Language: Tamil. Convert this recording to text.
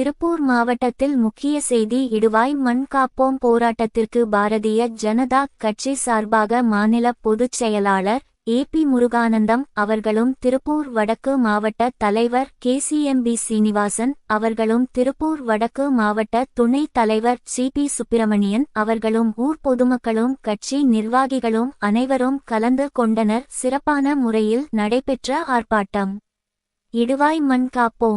திருப்பூர் மாவட்டத்தில் முக்கிய செய்தி இடுவாய் மண் காப்போம் போராட்டத்திற்கு பாரதிய ஜனதா கட்சி சார்பாக மாநில பொதுச் செயலாளர் ஏ பி முருகானந்தம் அவர்களும் திருப்பூர் வடக்கு மாவட்ட தலைவர் கேசிஎம்பி சீனிவாசன் அவர்களும் திருப்பூர் வடக்கு மாவட்ட துணைத் தலைவர் சி பி சுப்பிரமணியன் அவர்களும் ஊர் பொதுமக்களும் கட்சி நிர்வாகிகளும் அனைவரும் கலந்து கொண்டனர். சிறப்பான முறையில் நடைபெற்ற ஆர்ப்பாட்டம். இடுவாய் மண் காப்போம்.